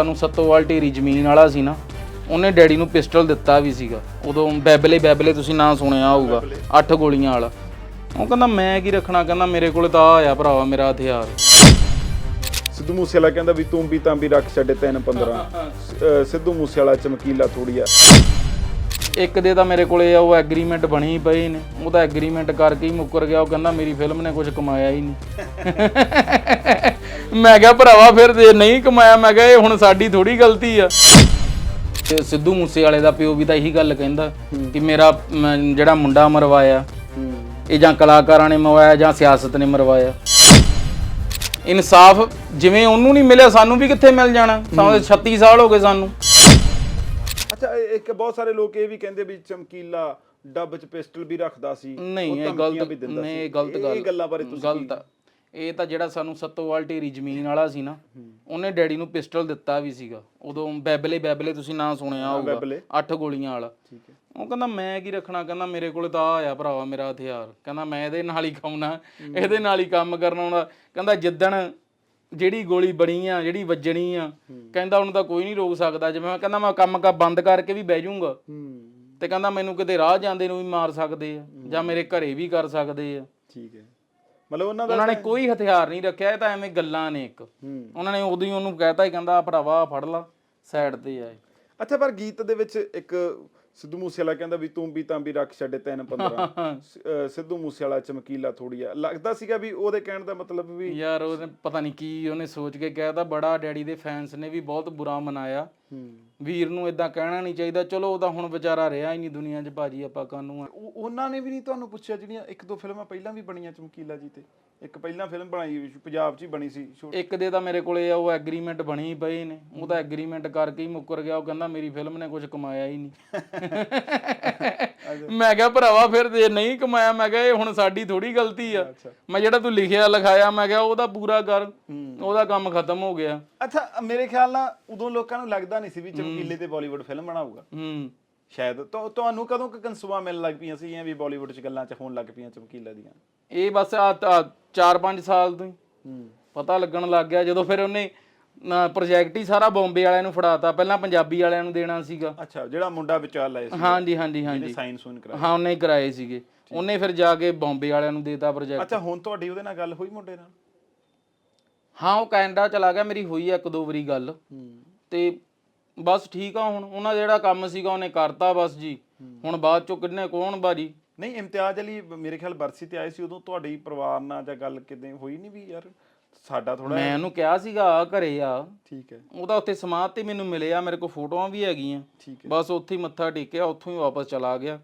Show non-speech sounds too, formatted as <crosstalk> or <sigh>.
ਸਾਨੂੰ ਸੱਤੋਵਾਲ ਢੇਰੀ ਜ਼ਮੀਨ ਵਾਲਾ ਸੀ ਨਾ ਉਹਨੇ ਡੈਡੀ ਨੂੰ ਪਿਸਟਲ ਦਿੱਤਾ ਵੀ ਸੀਗਾ। ਉਦੋਂ ਬੈਬਲੇ ਬੈਬਲੇ ਤੁਸੀਂ ਨਾਂ ਸੁਣਿਆ ਹੋਊਗਾ ਅੱਠ ਗੋਲੀਆਂ ਵਾਲਾ। ਉਹ ਕਹਿੰਦਾ ਮੈਂ ਕੀ ਰੱਖਣਾ? ਕਹਿੰਦਾ ਮੇਰੇ ਕੋਲੇ ਤਾਂ ਆ ਆ ਭਰਾਵਾ ਮੇਰਾ ਹਥਿਆਰ। ਸਿੱਧੂ ਮੂਸੇਵਾਲਾ ਕਹਿੰਦਾ ਵੀ ਤੂੰ ਵੀ ਤਾਂ ਵੀ ਰੱਖ ਛੱਡੇ ਤਿੰਨ 15 ਅਹ ਸਿੱਧੂ ਮੂਸੇਵਾਲਾ ਚਮਕੀਲਾ ਥੋੜੀ ਆ। ਇੱਕ ਦੇ ਤਾਂ ਮੇਰੇ ਕੋਲੇ ਉਹ ਐਗਰੀਮੈਂਟ ਬਣੀ ਪਏ ਨੇ। ਉਹ ਤਾਂ ਐਗਰੀਮੈਂਟ ਕਰਕੇ ਹੀ ਮੁੱਕਰ ਗਿਆ। ਉਹ ਕਹਿੰਦਾ ਮੇਰੀ ਫਿਲਮ ਨੇ ਕੁਝ ਕਮਾਇਆ ਹੀ ਨਹੀਂ। ਮੈਂ ਕਿਹਾ ਭਰਾਵਾ ਫਿਰ ਜੇ ਨਹੀਂ ਕਮਾਇਆ ਮੈਂ ਕਿਹਾ ਇਹ ਹੁਣ ਸਾਡੀ ਥੋੜੀ ਗਲਤੀ ਆ। ਤੇ ਸਿੱਧੂ ਮੂਸੇ ਵਾਲੇ ਦਾ ਪਿਓ ਵੀ ਤਾਂ ਇਹੀ ਗੱਲ ਕਹਿੰਦਾ ਕਿ ਮੇਰਾ ਮ, ਜਿਹੜਾ ਮੁੰਡਾ ਮਰਵਾਇਆ ਇਹ ਜਾਂ ਕਲਾਕਾਰਾਂ ਨੇ ਮਰਵਾਇਆ ਜਾਂ ਸਿਆਸਤ ਨੇ ਮਰਵਾਇਆ। ਇਨਸਾਫ ਜਿਵੇਂ ਉਹਨੂੰ ਨਹੀਂ ਮਿਲਿਆ ਸਾਨੂੰ ਵੀ ਕਿੱਥੇ ਮਿਲ ਜਾਣਾ? ਸਾਨੂੰ 36 ਸਾਲ ਹੋ ਗਏ ਸਾਨੂੰ। ਅੱਛਾ ਇਹ- ਇੱਕ ਬਹੁਤ ਸਾਰੇ ਲੋਕ ਇਹ ਵੀ ਕਹਿੰਦੇ ਵੀ ਚਮਕੀਲਾ ਡੱਬ 'ਚ ਪਿਸਟਲ ਵੀ ਰੱਖਦਾ ਸੀ ਨਹੀਂ ਉਹ ਇਹ ਧਮਕੀਆਂ ਗਲਤ ਦਿੰਦਾ ਨਹੀਂ ਸੀ। ਇਹ ਗਲਤ ਗੱਲ ਇਹ ਗੱਲਾਂ ਬਾਰੇ ਤੁਸੀਂ ਗਲਤ ਆ। ਇਹ ਤਾਂ ਜਿਹੜਾ ਸਾਨੂੰ ਸੱਤੋਵਾਲ ਢੇਰੀ ਜ਼ਮੀਨ ਵਾਲਾ ਸੀ ਨਾ ਉਹਨੇ ਡੈਡੀ ਨੂੰ ਪਿਸਟਲ ਦਿੱਤਾ ਵੀ ਸੀਗਾ। ਉਦੋਂ ਬੈਬਲੇ ਬੈਬਲੇ ਤੁਸੀਂ ਨਾਂ ਸੁਣਿਆ ਹੋਊਗਾ। ਅੱਠ ਗੋਲੀਆਂ ਵਾਲਾ। ਉਹ ਕਹਿੰਦਾ ਮੈਂ ਕੀ ਰੱਖਣਾ? ਕਹਿੰਦਾ ਮੇਰੇ ਕੋਲੇ ਤਾਂ ਆ ਆ ਭਰਾਵਾ ਮੇਰਾ ਹਥਿਆਰ। ਕਹਿੰਦਾ ਮੈਂ ਇਹਦੇ ਨਾਲ ਹੀ ਖਾਉਣਾ ਇਹਦੇ ਨਾਲ ਹੀ ਕੰਮ ਕਰਨਾ ਆਉਣਾ ਕਹਿੰਦਾ ਜਿੱਦਣ ਜਿਹੜੀ ਗੋਲੀ ਬਣੀ ਆ ਜਿਹੜੀ ਵੱਜਣੀ ਆ ਕਹਿੰਦਾ ਉਹਨੂੰ ਤਾਂ ਕੋਈ ਨਹੀਂ ਰੋਕ ਸਕਦਾ। ਜਿਵੇਂ ਮੈਂ ਕਹਿੰਦਾ ਮੈਂ ਕੰਮ ਕਾ ਬੰਦ ਕਰਕੇ ਵੀ ਬਹਿ ਜਾਊਂਗਾ। ਤੇ ਕਹਿੰਦਾ ਮੈਨੂੰ ਕਿਤੇ ਰਾਹ ਜਾਂਦੇ ਨੂੰ ਵੀ ਮਾਰ ਸਕਦੇ ਆ ਜਾਂ ਮੇਰੇ ਘਰੇ ਵੀ ਕਰ ਸਕਦੇ ਆ। ਠੀਕ ਹੈ। ਮਤਲਬ ਉਹਨਾਂ ਦਾ ਉਹਨਾਂ ਨੇ ਕੋਈ ਹਥਿਆਰ ਨਹੀਂ ਰੱਖਿਆ ਇਹ ਤਾਂ ਐਵੇਂ ਗੱਲਾਂ ਨੇ ਇੱਕ ਉਹਨਾਂ ਨੇ ਉਦੋਂ ਹੀ ਉਹਨੂੰ ਕਹਿਤਾ ਹੀ ਕਹਿੰਦਾ ਭਰਾਵਾ ਫੜ ਲਾ ਸਾਈਡ ਤੇ ਆ ਇਹ। ਅੱਛਾ ਪਰ ਗੀਤ ਦੇ ਵਿੱਚ ਇੱਕ ਸਿੱਧੂ ਮੂਸੇਵਾਲਾ ਕਹਿੰਦਾ ਵੀ ਤੂੰ ਵੀ ਤਾਂ ਵੀ ਰੱਖ ਛੱਡੇ ਤਿੰਨ 15 ਸ- ਅਹ ਸਿੱਧੂ ਮੂਸੇਵਾਲਾ ਚਮਕੀਲਾ ਥੋੜੀ ਆ। ਲੱਗਦਾ ਸੀਗਾ ਵੀ ਉਹਦੇ ਕਹਿਣ ਦਾ ਮਤਲਬ ਵੀ ਯਾਰ ਉਹਨੇ ਪਤਾ ਨਹੀਂ ਕੀ ਉਹਨੇ ਸੋਚ ਕੇ ਕਹਿਤਾ ਬੜਾ ਡੈਡੀ ਦੇ ਫੈਨਸ ਨੇ ਵੀ ਬਹੁਤ ਬੁਰਾ ਮਨਾਇਆ। ਵੀਰ ਨੂੰ ਇਦਾਂ ਕਹਿਣਾ ਨਹੀਂ ਚਾਹੀਦਾ। ਚਲੋ ਉਹ ਤਾਂ ਹੁਣ ਵਿਚਾਰਾ ਰਿਹਾ ਹੀ ਨਹੀਂ ਦੁਨੀਆ 'ਚ ਭਾਜੀ ਆਪਾਂ ਕਾਨੂੰ ਆ। ਉਹ- ਉਹਨਾਂ ਨੇ ਵੀ ਨਹੀਂ ਤੁਹਾਨੂੰ ਪੁੱਛਿਆ ਜਿਹੜੀਆਂ ਇੱਕ ਦੋ ਫਿਲਮਾਂ ਪਹਿਲਾਂ ਵੀ ਬਣੀਆਂ ਚਮਕੀਲਾ ਜੀ ਤੇ। ਇੱਕ ਪਹਿਲਾਂ ਫਿਲਮ ਬਣਾਈ ਪੰਜਾਬ 'ਚ ਹੀ ਬਣੀ ਸੀ ਇੱਕ ਦੇ ਤਾਂ ਮੇਰੇ ਕੋਲੇ ਉਹ ਐਗਰੀਮੈਂਟ ਬਣੀ ਪਏ ਨੇ। ਉਹ ਤਾਂ ਐਗਰੀਮੈਂਟ ਕਰਕੇ ਹੀ ਮੁੱਕਰ ਗਿਆ। ਉਹ ਕਹਿੰਦਾ ਮੇਰੀ ਫਿਲਮ ਨੇ ਕੁਝ ਕਮਾਇਆ ਹੀ ਨਹੀਂ। <laughs> <laughs> ਮੈਂ ਕਿਹਾ ਭਰਾਵਾ ਫਿਰ ਜੇ ਨਹੀਂ ਕਮਾਇਆ ਮੈਂ ਕਿਹਾ ਇਹ ਹੁਣ ਸਾਡੀ ਥੋੜੀ ਗਲਤੀ ਆ। ਮੈਂ ਜਿਹੜਾ ਤੂੰ ਲਿਖਿਆ ਲਿਖਾਇਆ ਮੈਂ ਕਿਹਾ ਉਹਦਾ ਪੂਰਾ ਕਰ। ਉਹਦਾ ਕੰਮ ਖਤਮ ਹੋ ਗਿਆ। ਅੱਛਾ ਮੇਰੇ ਖਿਆਲ ਨਾਲ ਉਦੋਂ ਲੋਕਾਂ ਨੂੰ ਲੱਗਦਾ ਨਹੀਂ ਸੀ ਵੀ ਚਮਕੀਲੇ ਤੇ ਬਾਲੀਵੁੱਡ ਫਿਲਮ ਬਣਾਊਗਾ ਹੂੰ। ਸ਼ਾਇਦ ਤੁਹਾਨੂੰ ਕਦੋਂ ਕਿ ਕਨਸੂਆ ਮਿਲਣ ਲੱਗ ਪਈਆਂ ਸੀ ਵੀ ਬਾਲੀਵੁੱਡ 'ਚ ਗੱਲਾਂ 'ਚ ਹੋਣ ਲੱਗ ਪਈਆਂ ਚਮਕੀਲਾ ਦੀਆਂ? ਇਹ ਬਸ ਆ 4-5 ਸਾਲ ਤੋਂ ਹੀ। ਹੂੰ। ਪਤਾ ਲੱਗਣ ਲੱਗ ਗਿਆ ਜਦੋਂ ਫਿਰ ਉਹਨੇ ਪ੍ਰੋਜੈਕਟ ਹੀ ਸਾਰਾ ਬੰਬੇ ਵਾਲਿਆਂ ਨੂੰ ਫੜਾਤਾ। ਪਹਿਲਾਂ ਪੰਜਾਬੀ ਵਾਲਿਆਂ ਨੂੰ ਦੇਣਾ ਸੀਗਾ। ਅੱਛਾ ਜਿਹੜਾ ਮੁੰਡਾ ਵਿਚਾਰ ਲਾਇਆ ਸੀ ਹਾਂਜੀ ਹਾਂਜੀ ਹਾਂਜੀ। ਸਾਇੰਸ ਸੁਨ ਕਰਾ ਹਾਂ ਉਹਨੇ ਹੀ ਕਰਾਏ ਸੀਗੇ। ਉਹਨੇ ਫਿਰ ਜਾ ਕੇ ਬੰਬੇ ਵਾਲਿਆਂ ਨੂੰ ਦੇਤਾ ਪ੍ਰੋਜੈਕਟ ਅੱਛਾ ਹੁਣ ਤੁਹਾਡੀ ਉਹਦੇ ਨਾਲ ਗੱਲ ਹੋਈ ਮੁੰਡੇ ਨਾਲ? ਹਾਂ ਉਹ ਕੈਨੇਡਾ ਚਲਾ ਗਿਆ। ਮੇਰੀ ਹੋਈ ਇੱਕ ਦੋ ਵਾਰੀ ਗੱਲ। ਤੇ ਬਸ ਠੀਕ ਆ ਹੁਣ। ਉਹਨਾਂ ਜਿਹੜਾ ਕੰਮ ਸੀਗਾ ਉਹਨੇ ਕਰਤਾ ਬਸ ਜੀ। ਹੁਣ ਬਾਅਦ ਚੋਂ ਕਿੰਨੇ ਕੌਣ ਬਾਜੀ? ਨਹੀਂ ਇਮਤਿਆਜ਼ ਅਲੀ ਮੇਰੇ ਖਿਆਲ ਬਰਸੀ ਤੇ ਆਏ ਸੀ। ਉਦੋਂ ਤੁਹਾਡੀ ਪਰਿਵਾਰ ਨਾਲ ਜਾਂ ਗੱਲ ਕਿਤੇ ਹੋਈ ਨਹੀਂ ਵੀ ਯਾਰ? ਸਾਡਾ ਥੋੜਾ ਮੈਂ ਉਹਨੂੰ ਕਿਹਾ ਸੀਗਾ ਆ ਘਰੇ ਆ। ਠੀਕ ਹੈ। ਉਹਦਾ ਉੱਥੇ ਸਮਾਧ ਤੇ ਮੈਨੂੰ ਮਿਲਿਆ ਮੇਰੇ ਕੋਲ ਫੋਟੋਆਂ ਵੀ ਹੈਗੀਆਂ। ਠੀਕ ਹੈ। ਬਸ ਉੱਥੇ ਹੀ ਮੱਥਾ ਟੇਕਿਆ ਉੱਥੋਂ ਹੀ ਵਾਪਸ ਚਲਾ ਗਿਆ।